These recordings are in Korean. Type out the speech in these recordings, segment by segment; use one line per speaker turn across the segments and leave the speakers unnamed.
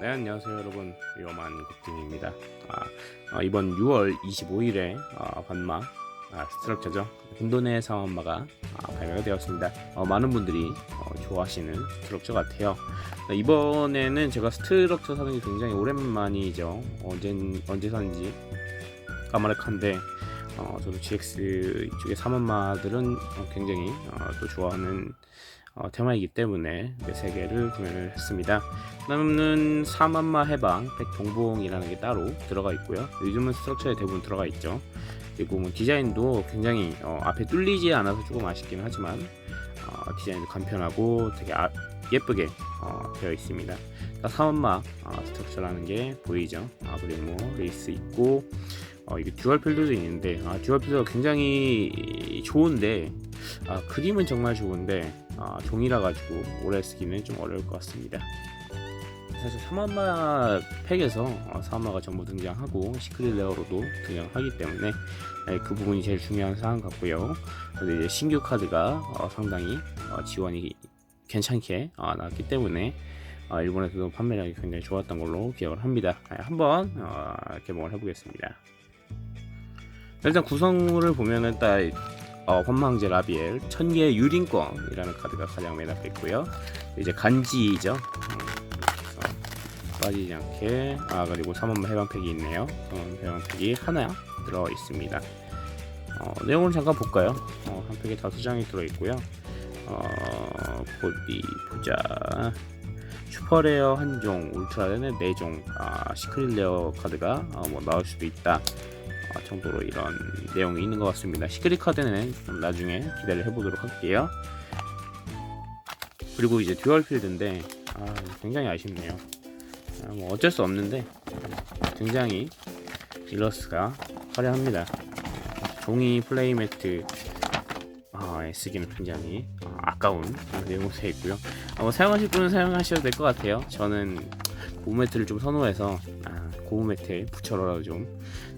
네 안녕하세요 여러분. 위험한 국팀입니다. 아, 어, 이번 6월 25일에 어, 반마 아, 스트럭처죠. 혼돈의 상한마가 아, 발매가 되었습니다. 어, 많은 분들이 어, 좋아하시는 스트럭처 같아요. 네, 이번에는 제가 스트럭처 사는 게 굉장히 오랜만이죠. 언제, 언제 샀는지 까마득한데 어, 저도 GX 이쪽의 사만마들은 어, 굉장히 어, 또 좋아하는 어, 테마이기 때문에 네, 세 개를 구매를 했습니다. 그다음은 사만마 해방 백동봉이라는 게 따로 들어가 있고요. 요즘은 스트럭처에 대부분 들어가 있죠. 그리고 뭐 디자인도 굉장히 어, 앞에 뚫리지 않아서 조금 아쉽긴 하지만 어, 디자인도 간편하고 되게 아- 예쁘게 어, 되어 있습니다. 그러니까 사만마 어, 스트럭처라는 게 보이죠. 아, 그리고 뭐 레이스 있고 어, 이게 듀얼 필드도 있는데 아, 듀얼 필드가 굉장히 좋은데 아, 그림은 정말 좋은데 아, 종이라 가지고 오래 쓰기는 좀 어려울 것 같습니다. 사실 사마마 팩에서 어, 사마가 전부 등장하고 시크릿 레어로도 등장하기 때문에 네, 그 부분이 제일 중요한 사항 같고요. 그리고 이제 신규 카드가 어, 상당히 어, 지원이 괜찮게 어, 나왔기 때문에 어, 일본에서도 판매량이 굉장히 좋았던 걸로 기억을 합니다. 네, 한번 어, 개봉을 해보겠습니다. 일단 구성물을 보면은 딱 어, 헌망제 라비엘 천개 유린권이라는 카드가 가장 맨 앞에 있고요. 이제 간지죠. 음, 빠지지 않게 아 그리고 3원만 해방팩이 있네요. 어, 해방팩이 하나 들어 있습니다. 어, 내용을 잠깐 볼까요? 어, 한 팩에 다섯 장이 들어 있고요. 어, 어디 보자. 슈퍼레어 한 종, 울트라레는 네 종, 아, 시크릿 레어 카드가 어, 뭐 나올 수도 있다. 아, 정도로 이런 내용이 있는 것 같습니다. 시크릿 카드는 좀 나중에 기대를 해보도록 할게요. 그리고 이제 듀얼 필드인데 아, 굉장히 아쉽네요. 아, 뭐 어쩔 수 없는데 굉장히 일러스가 화려합니다. 종이 플레이매트 아, 쓰기는 굉장히 아, 아까운 내용으로 되어 있고요. 아, 뭐 사용하실 분은 사용하셔도 될 것 같아요. 저는 고무 매트를 좀 선호해서 아, 고무 매트에 붙여라도 좀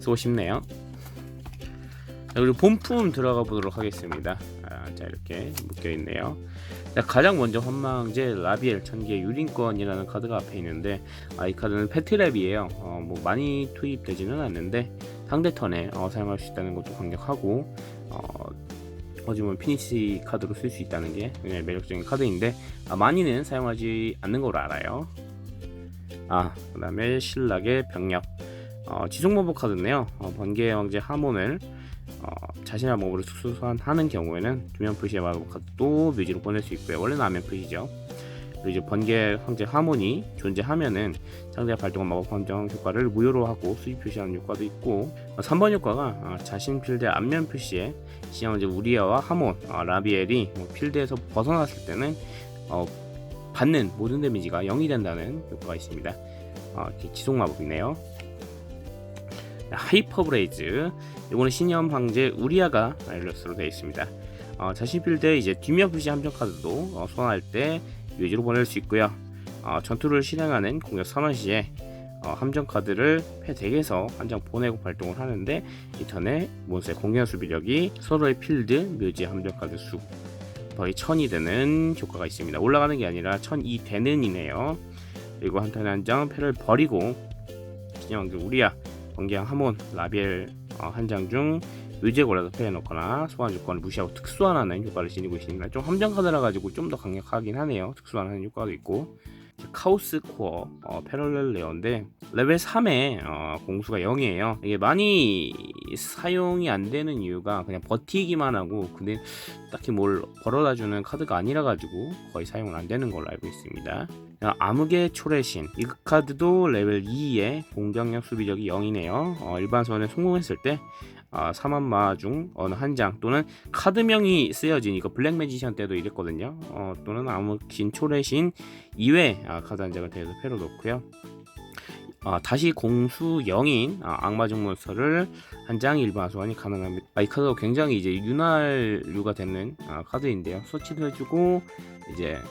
쓰고 싶네요. 자, 그리고 본품 들어가 보도록 하겠습니다. 아, 자 이렇게 묶여 있네요. 자, 가장 먼저 헌망제 라비엘 천개 유린권이라는 카드가 앞에 있는데 아, 이 카드는 패트랩이에요. 어, 뭐 많이 투입되지는 않는데 상대 턴에 어, 사용할 수 있다는 것도 강력하고 어, 어찌 보면 피니시 카드로 쓸 수 있다는 게 매력적인 카드인데 아, 많이는 사용하지 않는 걸로 알아요. 아, 그 다음에 신락의 병력. 어, 지속모브 카드인데요. 어, 번개의 왕제 하몬을 어, 자신의 모브를 소환하는 경우에는 두면 표시의 마법 카드도 묘지로 보낼 수 있고요. 원래는 안면 표시죠. 그리고 이제 번개 황제 하몬이 존재하면은 상대가 발동한 마법 판정 효과를 무효로 하고 수집 표시하는 효과도 있고 어, 3번 효과가 어, 자신 필드 앞면 표시에 시험제 우리아와 하몬, 어, 라비엘이 뭐 필드에서 벗어났을 때는 어, 받는 모든 데미지가 0이 된다는 효과가 있습니다. 어, 지속 마법이네요. 하이퍼 브레이즈 이거는 신념 황제 우리아가 알러스로 되어 있습니다. 어, 자신 필드에 이제 뒷면 표시 함정 카드도 어, 소환할 때 묘지로 보낼 수 있고요. 어, 전투를 실행하는 공격 선언 시에 어, 함정 카드를 패 덱에서 한 장 보내고 발동을 하는데 이 턴에 몬스의 공격 수비력이 서로의 필드 묘지 함정 카드 수 거의 1000이 되는 효과가 있습니다. 올라가는 게 아니라 1000이 되는 이네요. 그리고 한 턴에 한장 패를 버리고 신형들 우리야 번개양 하몬 라비엘 어, 한장중 묘지에 골라서 패해 놓거나 소환 조건을 무시하고 특수환하는 효과를 지니고 있습니다. 좀 함정 카드라 가지고 좀 더 강력하긴 하네요. 특수환하는 효과도 있고 카오스 코어 어, 패럴렐 레어인데 레벨 3에 어, 공수가 0이에요. 이게 많이 사용이 안 되는 이유가 그냥 버티기만 하고 근데 딱히 뭘 벌어다주는 카드가 아니라 가지고 거의 사용을 안 되는 걸로 알고 있습니다. 자, 암흑의 초래신 이 카드도 레벨 2에 공격력 수비력이 0이네요. 어, 일반 소환에 성공했을 때 아, 3만마 중 어느 한 장 또는 카드명이 쓰여진 이거 블랙 매지션 때도 이랬거든요. 어, 또는 암흑신 초래신 2회 아, 카드 한 장을 대서 패로 놓고요. 아, 다시 공수 0인 아, 악마 중 몬스터를 한 장 일반 소환이 가능합니다. 아, 이 카드가 굉장히 이제 윤활류가 되는 아, 카드인데요. 서치도 해주고 이제 다-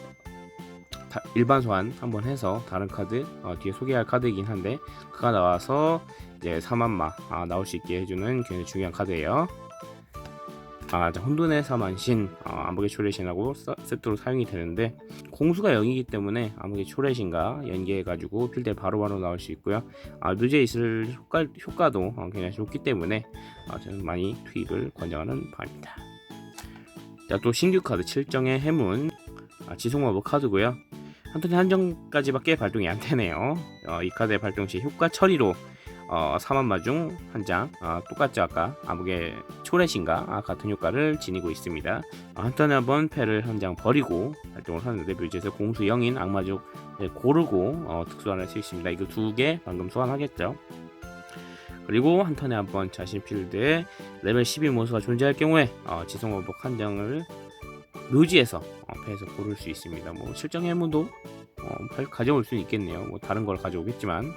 일반 소환 한번 해서 다른 카드 어, 뒤에 소개할 카드이긴 한데 그가 나와서 이제 3만마 아, 나올 수 있게 해주는 굉장히 중요한 카드예요. 아, 자, 혼돈에서만 신 어, 암흑의 초래신하고 서- 세트로 사용이 되는데 공수가 0이기 때문에 암흑의 초래신과 연계해가지고 필드에 바로바로 나올 수 있고요. 아, 뮤즈에 있을 효과, 효과 도 어, 굉장히 좋기 때문에 아, 저는 많이 투입을 권장하는 바입니다. 자, 또 신규 카드 7정의 해문 아, 지속마법 카드고요. 한 턴에 한정까지밖에 발동이 안 되네요. 어, 이 카드의 발동 시 효과 처리로 어, 4만 마중 한 장, 아, 똑같죠 아까 암흑의 초래신과 아, 같은 효과를 지니고 있습니다. 아, 한 턴에 한번 패를 한 장 버리고 활동을 하는데 묘지에서 공수 0인 악마족 네, 고르고 어, 특수환을 쓸수 있습니다. 이거 두 개 방금 소환하겠죠. 그리고 한 턴에 한 번 자신 필드에 레벨 12 모수가 존재할 경우에 어, 지성 원복 한 장을 묘지에서 어, 패에서 고를 수 있습니다. 뭐 실정 해문도 어, 팔- 가져올 수 있겠네요. 뭐 다른 걸 가져오겠지만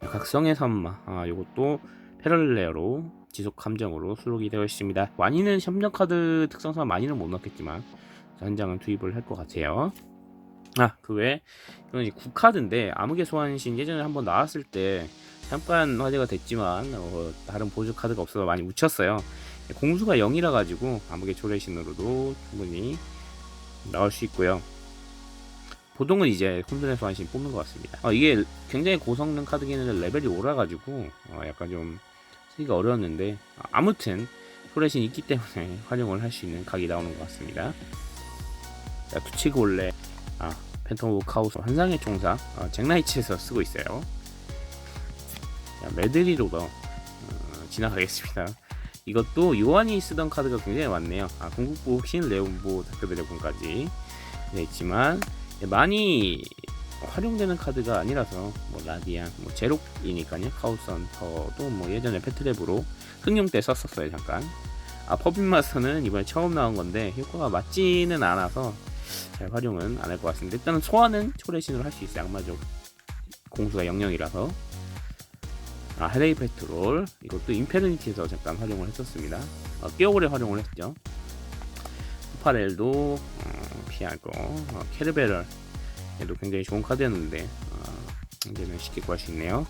각성의 선마 아, 이것도 패럴레어로 지속 감정으로 수록이 되어 있습니다. 많이는 협력 카드 특성상 많이는 못 넣겠지만 한 장은 투입을 할 것 같아요. 아, 그 외에 이건 이제 국카드인데 암흑의 소환신 예전에 한번 나왔을 때 잠깐 화제가 됐지만 어, 다른 보조 카드가 없어서 많이 묻혔어요. 공수가 0이라 가지고 암흑의 초래신으로도 충분히 나올 수 있고요. 보통은 이제 혼돈의 소환신 뽑는 것 같습니다. 어, 이게 굉장히 고성능 카드기는 한데 레벨이 오라가지고 어, 약간 좀 쓰기가 어려웠는데 어, 아무튼 초래신 있기 때문에 활용을 할 수 있는 각이 나오는 것 같습니다. 자, 투치골레 아, 팬텀 오브 카우스 환상의 총사 어, 잭나이츠에서 쓰고 있어요. 자, 메드리로더 어, 지나가겠습니다. 이것도 요한이 쓰던 카드가 굉장히 많네요. 아, 궁극부 신 레온보 다크드래곤까지 네, 있지만 많이 활용되는 카드가 아니라서 뭐 라디안, 뭐 제록이니까요. 카우스 헌터도 뭐 예전에 패트랩으로 흥용 때 썼었어요 잠깐. 아 퍼빈 마스터는 이번에 처음 나온 건데 효과가 맞지는 않아서 잘 활용은 안 할 것 같습니다. 일단은 소환은 초래신으로 할 수 있어요. 악마족 공수가 00이라서. 아 헤레이 페트롤 이것도 인페르니티에서 잠깐 활용을 했었습니다. 어, 꽤 오래 활용을 했죠. 파렐도 어, 피하고 어, 케르베럴 얘도 굉장히 좋은 카드였는데 어, 이제는 쉽게 구할 수 있네요.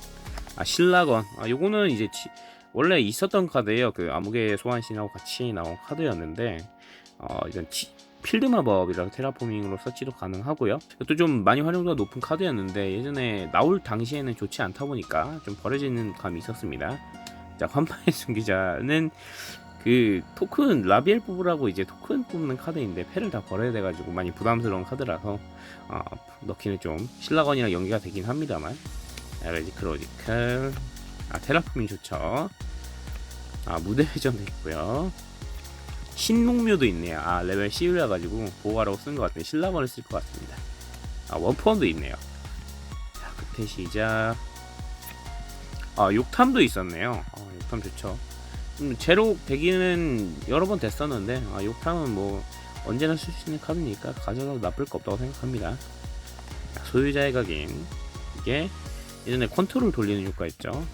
아 신라건 아 요거는 이제 치- 원래 있었던 카드예요. 그 암흑의 소환신하고 같이 나온 카드였는데 어 이건 치- 필드 마법이라서 테라포밍으로 서치도 가능하고요. 또좀 많이 활용도가 높은 카드였는데 예전에 나올 당시에는 좋지 않다 보니까 좀 버려지는 감이 있었습니다. 자 환파의 순기자는 그 토큰 라비엘 뽑으라고 이제 토큰 뽑는 카드인데 패를 다 버려야 돼가지고 많이 부담스러운 카드라서 어, 넣기는 좀 신라건이랑 연계가 되긴 합니다만 에레지크로지컬 아 테라포밍 좋죠 아 무대 회전도 있고요 신목묘도 있네요. 아 레벨 11라 가지고 보호하라고 쓴 것 같은데 신라건을 쓸 것 같습니다. 아 원펀도 있네요. 자 끝에 시작. 아 욕탐도 있었네요. 아 욕탐 좋죠. 음, 제로 대기는 여러 번 됐었는데 아, 욕탕은 뭐 언제나 쓸 수 있는 카드니까 가져가도 나쁠 거 없다고 생각합니다. 자, 소유자의 각인. 이게 예전에 컨트롤 돌리는 효과 있죠.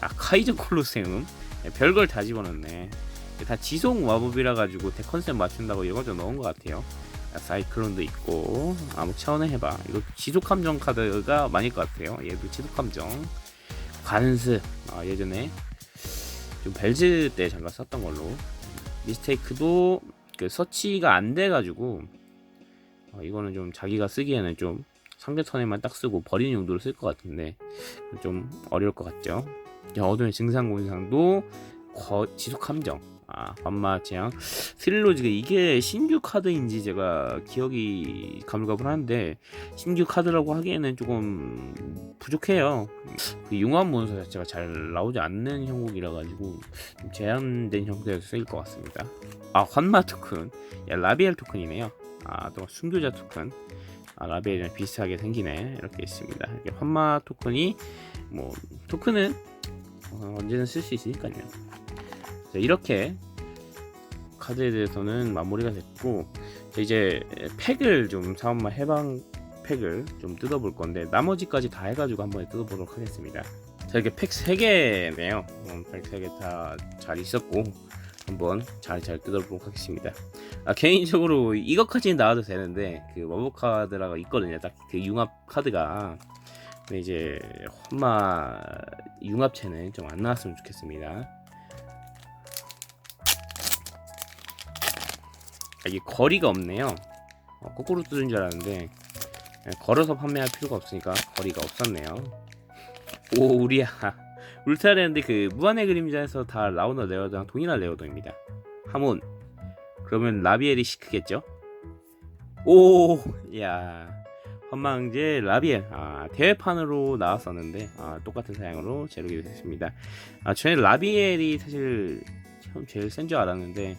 아 카이저 콜로세움. 네, 별걸 다 집어넣네. 다 지속 마법이라 가지고 대 컨셉 맞춘다고 이거저 넣은 것 같아요. 자, 사이클론도 있고 암흑 차원의 해봐 이거 지속 함정 카드가 많을 것 같아요. 얘도 지속 함정 관습 아, 예전에 좀 벨즈 때 잠깐 썼던 걸로 미스테이크도 그 서치가 안 돼가지고 어, 이거는 좀 자기가 쓰기에는 좀 상대 턴에만 딱 쓰고 버리는 용도로 쓸 것 같은데 좀 어려울 것 같죠. 자, 어둠의 증상곤상도 거, 지속 함정 아 반마 재앙 스릴로지가 이게 신규 카드인지 제가 기억이 가물가물한데 신규 카드라고 하기에는 조금 부족해요. 그 융합 몬스터 자체가 잘 나오지 않는 형국이라 가지고 좀 제한된 형태에서 쓰일 것 같습니다. 아 환마 토큰, 야, 라비엘 토큰이네요. 아또 순교자 토큰, 아, 라비엘이랑 비슷하게 생기네 이렇게 있습니다. 이게 환마 토큰이 뭐 토큰은 어, 언제든 쓸 수 있으니까요. 자, 이렇게 카드에 대해서는 마무리가 됐고 자, 이제 팩을 좀 사업마 해방 팩을 좀 뜯어볼 건데 나머지까지 다 해가지고 한번 뜯어보도록 하겠습니다. 자 이렇게 팩 3개네요. 음, 팩 3개 다 잘 있었고 한번 잘 잘 뜯어보도록 하겠습니다. 아, 개인적으로 이것까지는 나와도 되는데 그 마법 카드라가 있거든요. 딱 그 융합 카드가 근데 이제 험마 융합체는 좀 안 나왔으면 좋겠습니다. 이게 거리가 없네요. 어, 거꾸로 뜯은 줄 알았는데 예, 걸어서 판매할 필요가 없으니까 거리가 없었네요. 오 우리야 울트라랜드 그 무한의 그림자에서 다 라우너 레어드랑 동일한 레어드입니다. 하몬 그러면 라비엘이 시크겠죠? 오, 야, 헌망제 라비엘 아 대회판으로 나왔었는데 아, 똑같은 사양으로 재료가 됐습니다. 아 저는 라비엘이 사실 처음 제일 센 줄 알았는데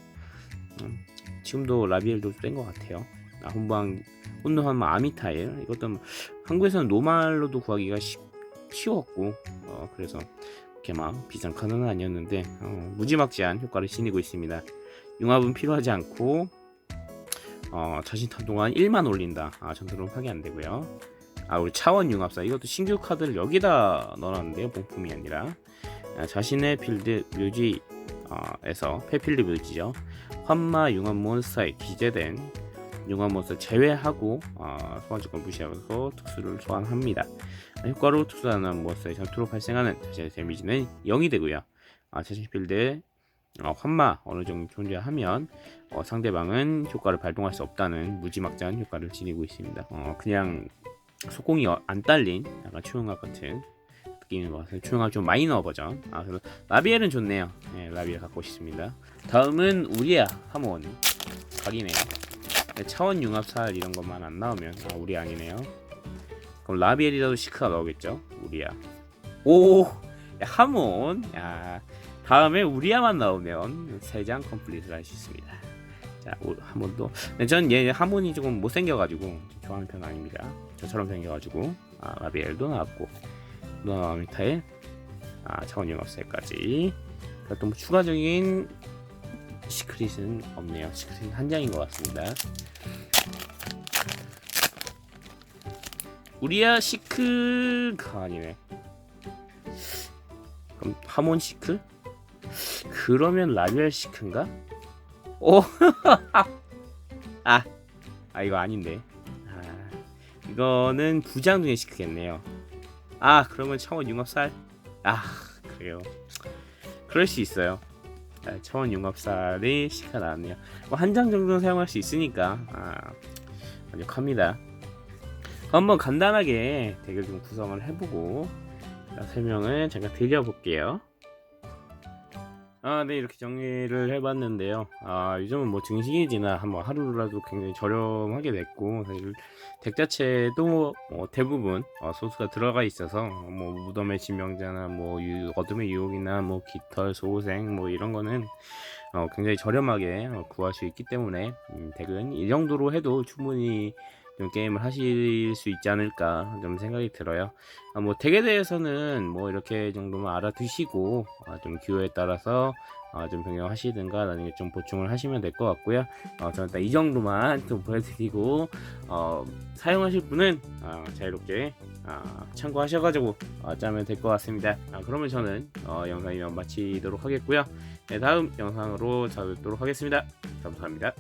음, 지금도 라비엘도 센 것 같아요. 아, 혼방 혼노한 아미타일 이것도 한국에서는 노말로도 구하기가 쉽, 쉬웠고 어, 그래서 이렇게 막 비싼 카드는 아니었는데 어, 무지막지한 효과를 지니고 있습니다. 융합은 필요하지 않고 어, 자신탄 동안 1만 올린다. 아, 전투는 파괴 안 되고요. 아, 우리 차원 융합사 이것도 신규 카드를 여기다 넣어놨는데요. 본품이 아니라 아, 자신의 필드 묘지 어, 에서 페필드 묘지죠. 환마 융합 몬스터에 기재된 융합 몬스터 제외하고 어, 소환 조건 무시하면서 특수를 소환합니다. 아, 효과로 특수하는 몬스터의 전투로 발생하는 자신의 데미지는 0이 되고요. 아, 자신 필드에 어, 환마 어느 정도 존재하면 어, 상대방은 효과를 발동할 수 없다는 무지막지한 효과를 지니고 있습니다. 어, 그냥 속공이 어- 안 딸린 약간 초용합 같은 것 같아요. 초용합 좀 마이너 버전. 아, 그래서 라비엘은 좋네요. 네, 라비엘 갖고 싶습니다. 다음은 우리야 하몬 각이네요. 네, 차원 융합살 이런 것만 안 나오면 아, 우리 아니네요. 그럼 라비엘이라도 시크가 나오겠죠? 우리야. 오, 야, 하몬. 야, 다음에 우리야만 나오면 세 장 컴플릿을 할수 있습니다. 자, 한번 더. 네, 전얘 하몬이 조금 못생겨가지고 좋아하는 편 아닙니다. 저처럼 생겨가지고 아, 라비엘도 나왔고 노아 미타일 아, 차원 융합세까지 또 뭐 추가적인 시크릿은 없네요. 시크릿은 한 장인 것 같습니다. 우리야 시크가 아니네. 그럼 하몬 시크? 그러면 라비엘 시크인가? 오, 아, 아 이거 아닌데. 아, 이거는 부장 중에 시크겠네요. 아, 그러면 차원 융합살? 아, 그래요. 그럴 수 있어요. 아, 차원 융합살이 시크가 나왔네요. 뭐 한 장 정도는 사용할 수 있으니까 아, 만족합니다. 한번 간단하게 덱을 좀 구성을 해보고 자, 설명을 제가 드려볼게요. 아, 네, 이렇게 정리를 해봤는데요. 아, 요즘은 뭐 증식이지나 한번 하루라도 굉장히 저렴하게 됐고, 사실 덱 자체도 뭐 대부분 어, 소스가 들어가 있어서 뭐 무덤의 지명자나 뭐 유- 어둠의 유혹이나 뭐 깃털, 소생 뭐 이런 거는 어, 굉장히 저렴하게 어, 구할 수 있기 때문에 음, 덱은 이 정도로 해도 충분히 좀 게임을 하실 수 있지 않을까 좀 생각이 들어요. 아, 뭐 덱에 대해서는 뭐 이렇게 정도만 알아두시고 아, 좀 기호에 따라서 아, 좀 변경하시든가 나중에 좀 보충을 하시면 될 것 같고요. 어, 저는 일단 이 정도만 좀 보여드리고 어, 사용하실 분은 아, 자유롭게 아, 참고하셔가지고 어, 짜면 될 것 같습니다. 아, 그러면 저는 어, 영상 이만 마치도록 하겠고요. 네, 다음 영상으로 찾아뵙도록 하겠습니다. 감사합니다.